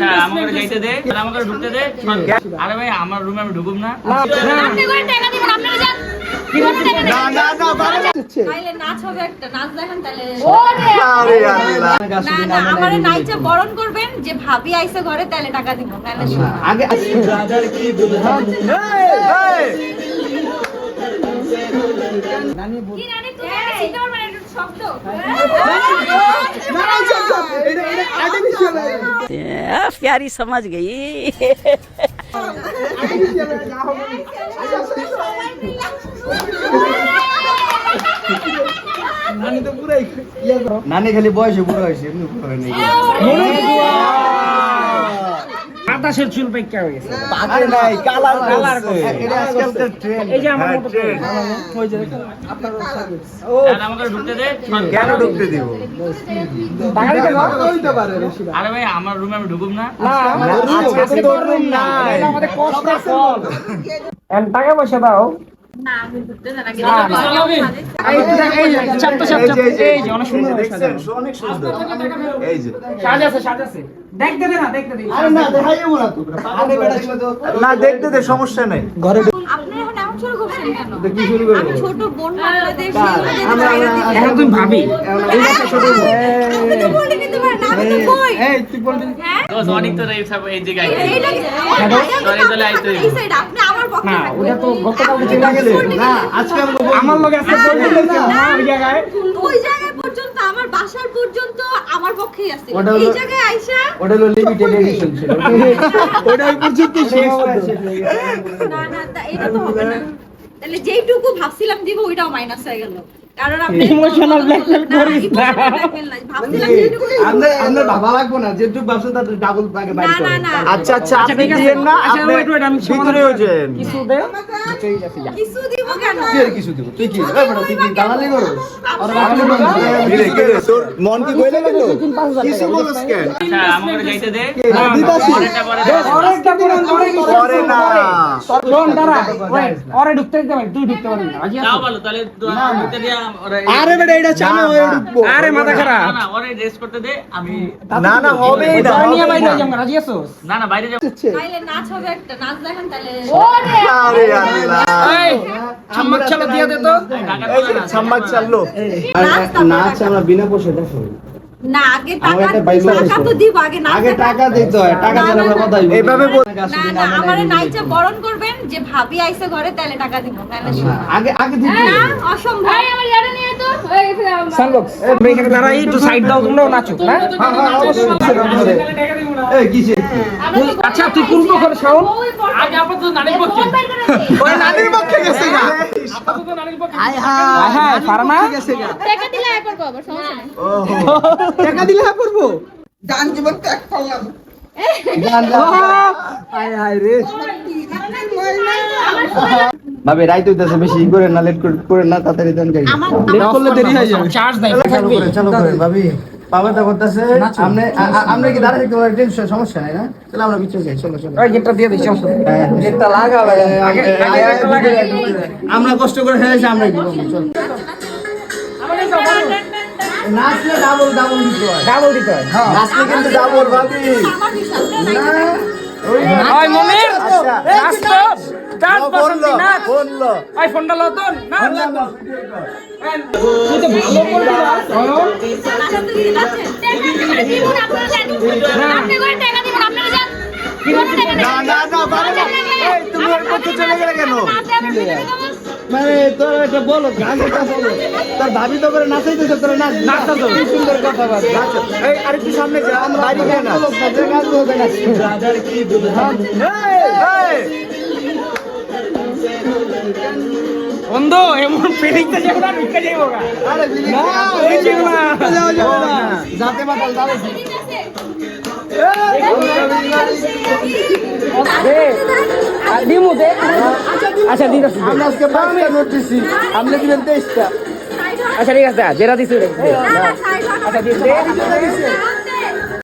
আচ্ছা আমাকে যাইতে দে আর আমাকে ঢুকতে দে। আরে ভাই আমার রুমে আমি ঢুকুম না। আপনি করে টাকা দিবেন আপনারা যান। কি করতে টাকা দিবেন না না না বাবা তাইলে নাচ হবে একটা নাচ দেখেন তাহলে আরে আল্লাহ না। না আমারে নাইচে বরণ করবেন যে ভাবি আইছে ঘরে তাহলে টাকা দিব নাহলে আগে কি নানি শব্দ प्यारी समझ गई নানি খালি বয়সে বুড়ো হয়েছে এমনি বুড়ো হয় নাই বাতাসের চুল পাইকা হয়ে গেছে। আরে নাই কালার কালার। এটা আজকালকার ট্রেন্ড এই যে আমার মতো আর আমাকে ঢুকতে দে কেন ঢুকতে দিব? বাঙালি পারে আরে ভাই আমার রুমে আমি ঢুকুম না। না আমাদের আজকে তোর রুম নাই। আমাদের কষ্ট ফল এন্ড টাকা পয়সা দাও। না দেখতে দে না দেখতে দে। আরে না দেখাইবো না তো। না দেখতে দে সমস্যা নেই। শুরু করছেন কেন? আমি ছোট বোন বাংলাদেশ এখন তুমি ভাবি। অনেক তো এই জায়গায়। ওটা তো গতকালকে চলে গেলে না আজকে আমার লগে আজকে ওই জায়গায়। ওই জায়গায় পর্যন্ত আমার বাসার পর্যন্ত আমার পক্ষেই আছে। ওটা এই জায়গায় আইসা ওটা হলো লিমিটেড এডিশন ছিল। ওটা পর্যন্ত শেষ না না এটা তো হবে না। তাহলে যেইটুকু ভাবছিলাম দিব ওইটাও মাইনাস হয়ে গেল কারণ আপনি না, করিস না। emotional blackmail না। ভাবছিলাম যেইটুকু আমরা আমরা ভাবা লাগবো না যেটুকু তার ডাবল বাইর না, না, না। আচ্ছা আচ্ছা আচ্ছা, আপনি দিয়েন না আচ্ছা, আপনি ভিতরে হয়েছেন কিছু দে ঠিক আছে যা কিছু দিব কেন? কিছু দিব? তুই কি? তুই কি দালালি করো আপনার- কিরে কিরে তোর মন কি কইলে গেল কিছু বলছ কেন? আচ্ছা আমাকে যাইতে দে। দিতাছি পরে দে। অরেকটা অরেক করে না। শোন দাঁড়া অরে ঢুকতে দিতে পারি তুই ঢুকতে পারবি না তাও ভালো তাহলে ঢুকতে দিয়া আরে বেটা এটা চানো না, ঢুকবো। আরে মাথা খারাপ। না না ওরে করতে দে আমি না না হবেই না নিয়ে বাইরে হবেই না। যাব রাজি আছোস? না না বাইরে যাব তাইলে নাচ হবে একটা নাচ দেখেন তাহলে আরে আল্লাহ এই ছাম্মাক চালা দিয়ে দে তো। ঢাকা এই যে সাম্বাদ চাললো নাচ টাকা। আমরা বিনা পয়সা দেখো না আগে টাকা টাকা তো দিব আগে না আগে টাকা দিতে হয়। টাকা দিলে আমরা কথা বলব। এইভাবে না না আমারে নাইচে বরণ করবেন যে ভাবি আইছে ঘরে তাহলে টাকা দিব নাহলে আগে আগে দিতে না, অসম্ভব। আমার ইয়ারে নিয়ে তো সানবক্স এখানে দাঁড়া একটু সাইড দাও তোমরাও নাচো না হ্যাঁ হ্যাঁ অবশ্যই সেরকম এই কিসে আচ্ছা তুই শাওন? আপাতত নারী পক্ষে। ওই নানির পক্ষে গেছে গা। হাই হাই। হ্যাঁ ফারমা টাকা দিলে আয় করব আবার সমস্যা নাই। টাকা দিলে হ্যাঁ করব? হাই হাই রে। ভাবে রাইত হইতাছে বেশি করে না লেট করে না তাড়াতাড়ি দেন গাড়ি। লেট করলে দেরি হয়ে যাবে। চার্জ দেয়। চালু করে চালু করে ভাবি করতেছে। আপনি আপনি কি দাঁড়িয়ে থাকতে পারেন? টেনশন সমস্যা নাই না? চলো আমরা পিছনে যাই চলো চলো। ওই গেটটা দিয়ে দিই চল গেটটা লাগা আগে আগে আমরা কষ্ট করে হয়েছে আমরা কি চল। নাচলে ডাবল ডাবল দিতে হয়। ডাবল দিতে হয়। নাচলে কিন্তু ডাবল ভাবি। ওই মনির আচ্ছা। নাচ তো পছন্দ নাচ বলল। ওই ফোনটা লো তো না তুই তো ভালো না না না বাবা। এই তুমি ওর চলে গেলে কেন? মানে তোর একটা বলো বলো। তোর ভাবি তো করে নাচাইতেছে তোর নাচ নাচটা তো কি সুন্দর কথা বল এই আরেকটু সামনে যা আমরা বাড়ি গিয়ে না গান রাজার কি দুধান এই বন্ধু এমন পেরিতে যাব না ভিক্ষা যাব না, ওই যাব না। যাও যাও না যাতে যাবে আচ্ছা ঠিক আছে আমরা আজকে পাঁচটা নোট দিছি। আপনি দিবেন তেইশটা। আচ্ছা ঠিক আছে যেটা দিছি আচ্ছা